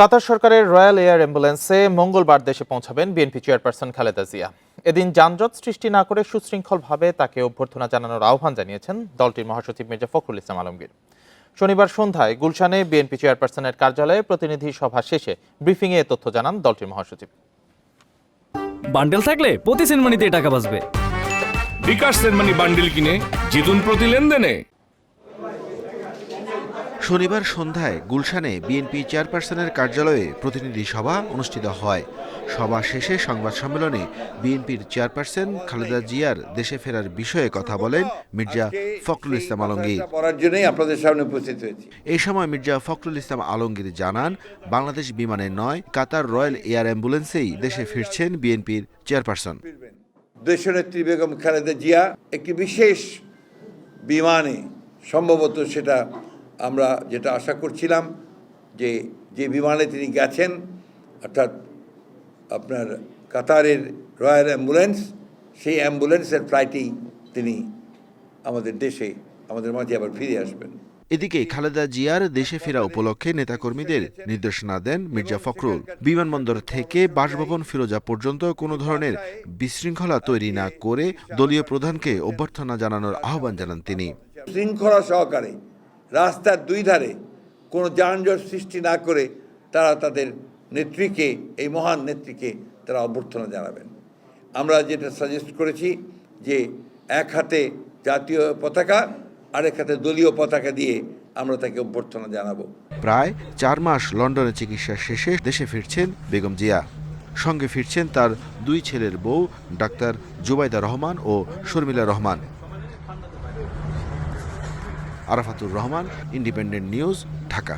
কাতার সরকারের royal air অ্যাম্বুলেন্সে মঙ্গলবার দেশে পৌঁছাবেন বিএনপি চেয়ারপারসন খালেদা জিয়া। এদিন যানজট সৃষ্টি না করে সুশৃঙ্খলভাবে তাকে অভ্যর্থনা জানানোর আহ্বান জানিয়েছেন দলটির মহাসচিব মির্জা ফখরুল ইসলাম আলমগীর। শনিবার সন্ধ্যায় গুলশানে বিএনপি চেয়ারপারসনের কার্যালয়ে প্রতিনিধি সভা শেষে ব্রিফিংয়ে এ তথ্য জানান দলটির মহাসচিব। বান্ডেল থাকলে প্রতি সেনমানিতে টাকা বাঁচবে। বিকাশ সেনমানি বান্ডিল কিনে জিতুন প্রতি লেনদেনে। শনিবার সন্ধ্যায় গুলশানে বিএনপি চেয়ারপারসনের কার্যালয়ে প্রতিনিধি সভা অনুষ্ঠিত হয়। সভা শেষে সংবাদ সম্মেলনে বিএনপির চেয়ারপারসন খালেদা জিয়ার দেশে ফেরার বিষয়ে কথা বলেন মির্জা ফখরুল ইসলাম আলমগীর। আপনাদের সামনে উপস্থিত হয়েছি। এই সময় মির্জা ফখরুল ইসলাম আলমগীর জানান বাংলাদেশ বিমানে নয় কাতার রয়্যাল এয়ার অ্যাম্বুলেন্সেই দেশে ফিরছেন বিএনপির চেয়ারপারসন। দেশনেত্রী বেগম খালেদা জিয়া একটি বিশেষ বিমানে সম্ভবত সেটা আমরা যেটা আশা করছিলাম যে যে বিমানে তিনি গেছেন অর্থাৎ আপনার কাতারের রয়্যাল অ্যাম্বুলেন্স সেই অ্যাম্বুলেন্সের ফ্লাইটেই তিনি আমাদের দেশে আমাদের মাঝে আবার ফিরে আসবেন। এদিকে খালেদা জিয়ার দেশে ফেরা উপলক্ষে নেতাকর্মীদের নির্দেশনা দেন মির্জা ফখরুল। বিমানবন্দর থেকে বাসভবন ফিরোজা পর্যন্ত কোনো ধরনের বিশৃঙ্খলা তৈরি না করে দলীয় প্রধানকে অভ্যর্থনা জানানোর আহ্বান জানান তিনি। শৃঙ্খলা সহকারে রাস্তার দুই ধারে কোনো যানজট সৃষ্টি না করে তারা তাদের নেত্রীকে, এই মহান নেত্রীকে তারা অভ্যর্থনা জানাবেন। আমরা যেটা সাজেস্ট করেছি যে এক হাতে জাতীয় পতাকা, আরেক হাতে দলীয় পতাকা দিয়ে আমরা তাকে অভ্যর্থনা জানাব। প্রায় চার মাস লন্ডনে চিকিৎসা শেষে দেশে ফিরছেন বেগম জিয়া। সঙ্গে ফিরছেন তার দুই ছেলের বউ, ডাক্তার জুবাইদা রহমান ও Sharmila Rahman. Arafatur Rahman independent news Dhaka.